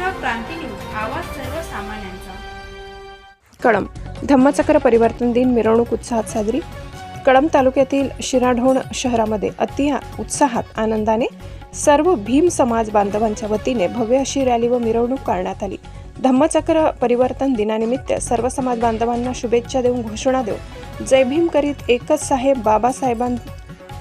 क्रांती news आवाज सर्वसामान्यांचा. धम्मचक्र परिवर्तन दिन मिरवणूक उत्साहात साजरी. कळंब तालुक्यातील शिराढोण शहरामध्ये अति उत्साहात आनंदाने सर्व भीम समाज बांधवांच्या वतीने भव्य अशी रॅली व मिरवणूक करण्यात आली. धम्मचक्र परिवर्तन दिनानिमित्त सर्व समाज बांधवांना शुभेच्छा देऊन घोषणा देऊन जय भीम करीत एकच साहेब बाबासाहेबां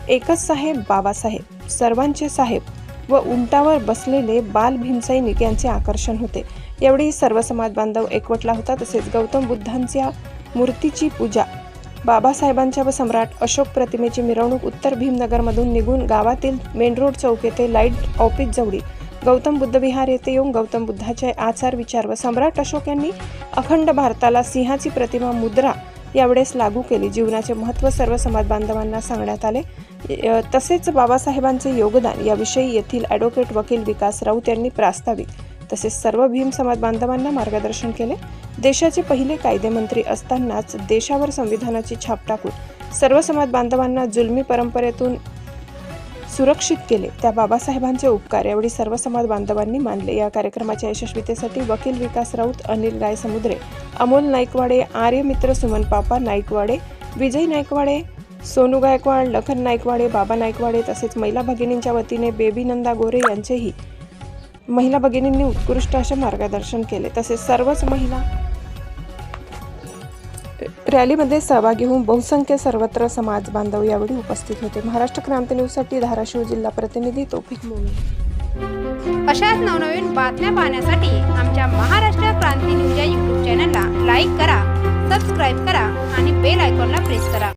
एकच साहेब बाबासाहेब. सर्वांचे साहेब व उंटावर बसलेले बाल भीमसैनिक यांचे आकर्षण होते. एवढी सर्व समाज बांधव एकवटला होता तसेच गौतम बुद्धांच्या मूर्तीची पूजा. बाबासाहेबांच्या व सम्राट अशोक प्रतिमेची मिरवणूक उत्तर भीमनगरमधून निघून गावातील मेन रोड चौक येथे लाइट ऑफिस जवळी. गौतम बुद्ध विहार येथे येऊन गौतम बुद्धाचे आचार विचार व सम्राट अशोक यांनी अखंड भारताला सिंहाची प्रतिमा मुद्रा यावेळेस लागू केली. जीवनाचे महत्त्व सर्व समाज बांधवांना सांगण्यात आले. तसेच बाबासाहेबांचे योगदान याविषयी येथील ॲडव्होकेट वकील विकास राऊत यांनी प्रास्ताविक. तसेच सर्व भीम समाज बांधवांना मार्गदर्शन केले. देशाचे पहिले कायदेमंत्री असतानाच देशावर संविधानाची छाप टाकून सर्व समाज बांधवांना जुलमी परंपरेतून सुरक्षित केले. त्या बाबासाहेबांचे उपकार यावेळी सर्व समाज बांधवांनी मानले. या कार्यक्रमाच्या यशस्वीतेसाठी वकील विकास राऊत अनिल गायसमुद्रे अमोल नाईकवाडे आर्यमित्र सुमन पापा नाईकवाडे विजय नाईकवाडे सोनू गायकवाड लखन नायकवाडे बाबा नायकवाडे तसेच महिला भगिनींच्या वतीने बेबी नंदा गोरे यांचेही महिला भगिनींनी उत्कृष्ट असे मार्गदर्शन केले. तसेच सर्वच महिला रॅलीमध्ये सहभागी होऊन बहुसंख्य सर्वत्र समाज बांधव यावेळी उपस्थित होते. महाराष्ट्र क्रांती न्यूजसाठी धाराशिव जिल्हा प्रतिनिधी तोफिक मोमी. अशाच नवनवीन बातम्या पाहण्यासाठी आमच्या महाराष्ट्र क्रांती न्यूज या यूट्यूब चॅनलला लाईक करा सबस्क्राईब करा आणि बेल आयकॉनला प्रेस करा.